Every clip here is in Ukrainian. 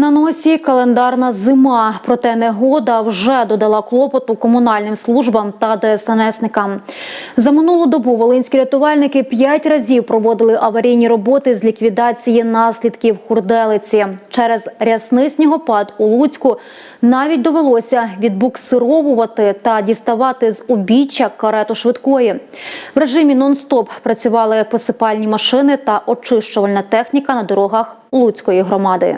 На носі календарна зима, проте негода вже додала клопоту комунальним службам та ДСНСникам. За минулу добу волинські рятувальники п'ять разів проводили аварійні роботи з ліквідації наслідків хурделиці. Через рясний снігопад у Луцьку навіть довелося відбуксировувати та діставати з обіччя карету швидкої. В режимі нон-стоп працювали посипальні машини та очищувальна техніка на дорогах Луцької громади.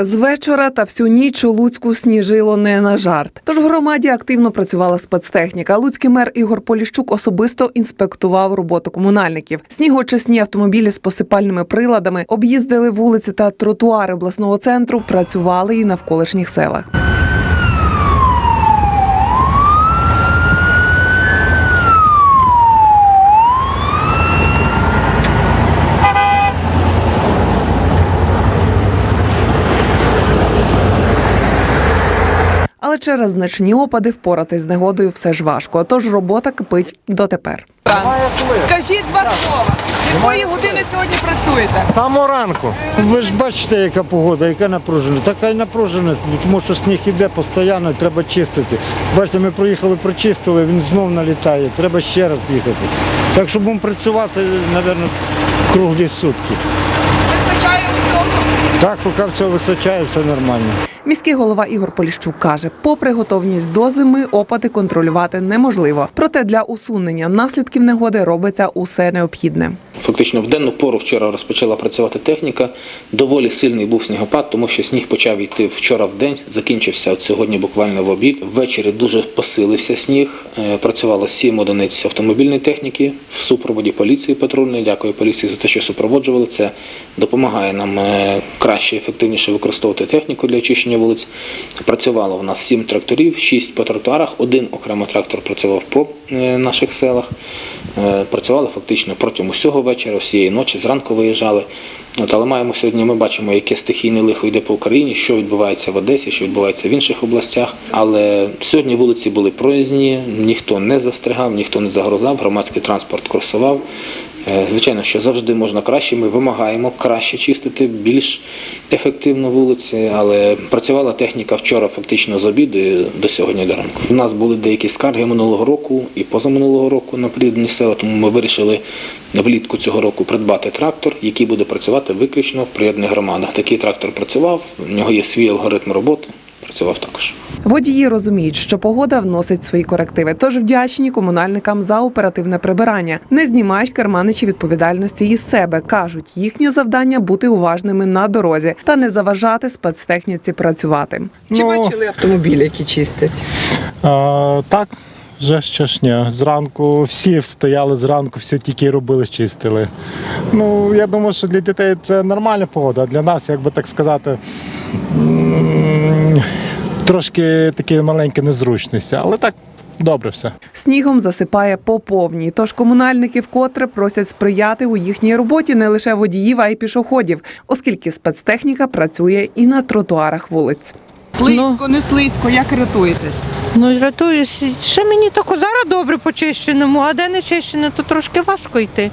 З вечора та всю ніч у Луцьку сніжило не на жарт. Тож в громаді активно працювала спецтехніка. Луцький мер Ігор Поліщук особисто інспектував роботу комунальників. Снігочисні автомобілі з посипальними приладами об'їздили вулиці та тротуари обласного центру, працювали і на навколишніх селах. Через значні опади впоратись з негодою все ж важко. Тож робота кипить дотепер. Скажіть два слова. Якої години сьогодні працюєте? Само ранку. Ви ж бачите, яка погода, яка напруженість. Така й напруженість, тому що сніг іде постійно, треба чистити. Бачите, ми проїхали, прочистили, він знов налітає, треба ще раз їхати. Так що будемо працювати, мабуть, круглі сутки. Вистачає усього? Так, поки все височає, все нормально. Міський голова Ігор Поліщук каже, попри готовність до зими, опади контролювати неможливо. Проте для усунення наслідків негоди робиться усе необхідне. Фактично в денну пору вчора розпочала працювати техніка. Доволі сильний був снігопад, тому що сніг почав йти вчора в день, закінчився от сьогодні буквально в обід. Ввечері дуже посилився сніг. Е, Працювало сім одиниць автомобільної техніки в супроводі поліції патрульної. Дякую поліції за те, що супроводжували. Це допомагає нам е, краще, ефективніше використовувати техніку для очищення вулиць. Працювало в нас сім тракторів, шість по тротуарах, один окремо трактор працював по е, наших селах. Е, Працювали фактично протягом усього вечора, всієї ночі, зранку виїжджали. От, але маємо сьогодні, ми бачимо, яке стихійне лихо йде по Україні, що відбувається в Одесі, що відбувається в інших областях. Але сьогодні вулиці були проїзні, ніхто не застрягав, ніхто не загрозав, громадський транспорт курсував. Е, Звичайно, що завжди можна краще. Ми вимагаємо краще чистити, більш ефективно вулиці, але працювала техніка вчора фактично з обіду до сьогодні до ранку. У нас були деякі скарги минулого року і позаминулого року на природні села, тому ми вирішили влітку цього року придбати трактор, який буде працювати виключно в приєднаних громадах. Такий трактор працював, в нього є свій алгоритм роботи. Працював також. Водії розуміють, що погода вносить свої корективи, тож вдячні комунальникам за оперативне прибирання. Не знімають керманичі відповідальності із себе. кажуть, їхнє завдання бути уважними на дорозі та не заважати спецтехніці працювати. Чи Ну, бачили автомобілі, які чистять? А, так, вже ще. Зранку всі стояли зранку, всі тільки робили, чистили. Ну, я думаю, що для дітей це нормальна погода, а для нас, як би так сказати, трошки такі маленькі незручності, але так добре все. Снігом засипає по повній. Тож комунальники вкотре просять сприяти у їхній роботі не лише водіїв, а й пішоходів, оскільки спецтехніка працює і на тротуарах вулиць. Слизько, не слизько, як рятуєтесь? Ну, рятуюсь. Ще мені тако зараз добре почищеному, а де не чищено, то трошки важко йти.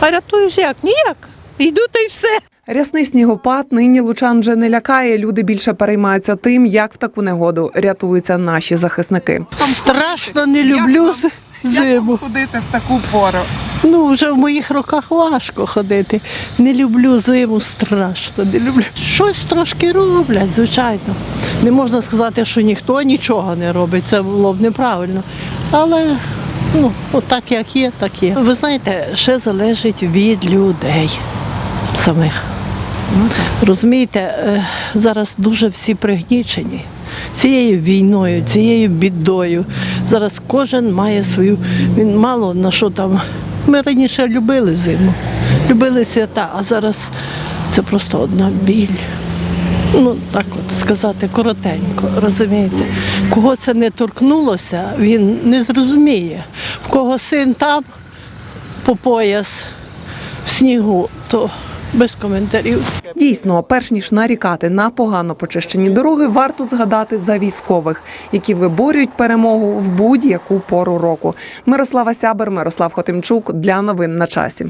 А рятуюсь як? Ніяк. Йду та й все. Рясний снігопад нині лучан вже не лякає. Люди більше переймаються тим, як в таку негоду рятуються наші захисники. Страшно не люблю Як зиму. ви ходите в таку пору? Ну, вже в моїх роках важко ходити. Не люблю зиму, страшно, не люблю. Щось трошки роблять, звичайно. Не можна сказати, що ніхто нічого не робить, це було б неправильно. Але ну, от так як є, так є. Ви знаєте, ще залежить від людей самих. Розумієте, е, зараз дуже всі пригнічені цією війною, цією бідою. Зараз кожен має свою. Він мало на що там. Ми раніше любили зиму, любили свята, а зараз це просто одна біль. Ну, так от сказати, коротенько, розумієте. Кого це не торкнулося, він не зрозуміє. В кого син там по пояс в снігу, то без коментарів. Дійсно, перш ніж нарікати на погано почищені дороги, варто згадати за військових, які виборюють перемогу в будь-яку пору року. Мирослава Сябер, Мирослав Хотимчук для новин на часі.